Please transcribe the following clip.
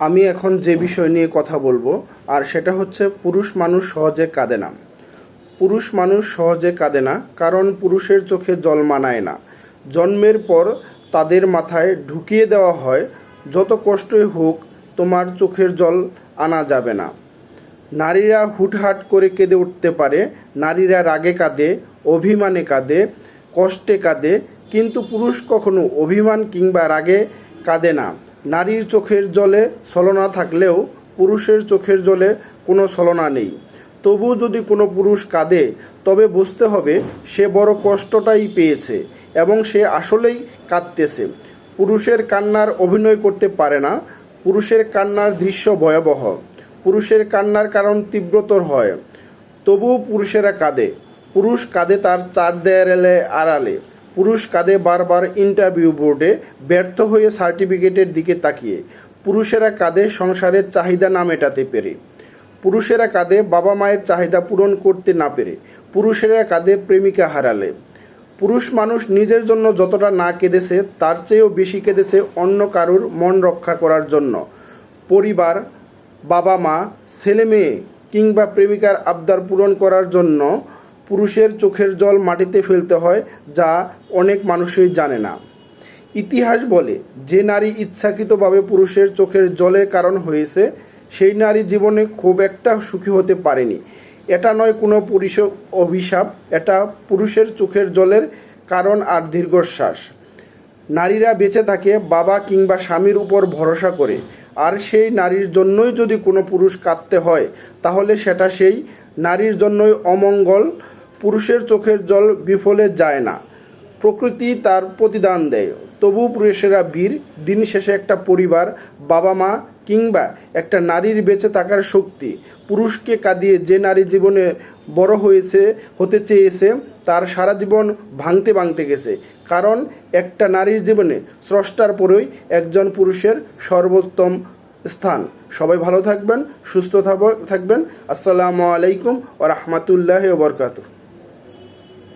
আমি এখন যে বিষয় নিয়ে কথা বলব, আর সেটা হচ্ছে পুরুষ মানুষ সহজে কাঁদে না। পুরুষ মানুষ সহজে কাঁদে না, কারণ পুরুষের চোখে জল মানায় না। জন্মের পর তাদের মাথায় ঢুকিয়ে দেওয়া হয়, যত কষ্টই হোক, তোমার চোখের জল আনা যাবে না। নারীরা হুটহাট করে কেঁদে উঠতে পারে, নারীরা রাগে কাঁদে, অভিমানে কাঁদে, কষ্টে কাঁদে, কিন্তু পুরুষ কখনো অভিমান কিংবা রাগে কাঁদে না। নারীর চোখের জলে ছলনা থাকলেও পুরুষের চোখের জলে কোনো ছলনা নেই। তবু যদি কোনো পুরুষ কাঁদে, তবে বুঝতে হবে সে বড় কষ্টটাই পেয়েছে এবং সে আসলেই কাঁদতেছে। পুরুষের কান্নার অভিনয় করতে পারে না। পুরুষের কান্নার দৃশ্য ভয়াবহ। পুরুষের কান্নার কারণ তীব্রতর হয়। তবুও পুরুষেরা কাঁদে। পুরুষ কাঁদে তার চার দেয়ালে আড়ালে। পুরুষ কাঁদে বারবার ইন্টারভিউ বোর্ডে ব্যর্থ হয়ে সার্টিফিকেটের দিকে তাকিয়ে। পুরুষেরা কাঁদে সংসারের চাহিদা না মেটাতে পেরে। পুরুষেরা কাঁদে বাবা মায়ের চাহিদা পূরণ করতে না পেরে। পুরুষেরা কাঁদে প্রেমিকা হারালে। পুরুষ মানুষ নিজের জন্য যতটা না কেঁদেছে, তার চেয়েও বেশি কেঁদেছে অন্য কারুর মন রক্ষা করার জন্য। পরিবার, বাবা মা, ছেলে মেয়ে কিংবা প্রেমিকার আবদার পূরণ করার জন্য পুরুষের চোখের জল মাটিতে ফেলতে হয় যা অনেক মানুষই জানে না। ইতিহাস বলে, যে নারী ইচ্ছাকৃতভাবে পুরুষের চোখের জলের কারণ হয়েছে, সেই নারী জীবনে খুব একটা সুখী হতে পারেনি। এটা নয় কোনো পুরুষ অভিশাপ, এটা পুরুষের চোখের জলের কারণ আর দীর্ঘশ্বাস। নারীরা বেঁচে থাকে বাবা কিংবা স্বামীর উপর ভরসা করে, আর সেই নারীর জন্যই যদি কোনো পুরুষ কাঁদতে হয়, তাহলে সেটা সেই নারীর জন্যই অমঙ্গল পুরুষের চোখের জল বিফলে যায় না। প্রকৃতি তার প্রতিদান দেয়। তবু পুরুষেরা বীর, দিন শেষে একটা পরিবার, বাবা মা কিংবা একটা নারীর বেঁচে থাকার শক্তি। পুরুষকে কাঁদিয়ে যে নারী জীবনে বড় হয়েছে, হতে চেয়েছে, তার সারা জীবন ভাঙতে ভাঙতে গেছে। কারণ একটা নারীর জীবনে স্রষ্টার পরেই একজন পুরুষের সর্বোত্তম স্থান। সবাই ভালো থাকবেন, সুস্থ থাকবেন। আসসালামু আলাইকুম ও রহমতুল্লাহ বরকাতুহ।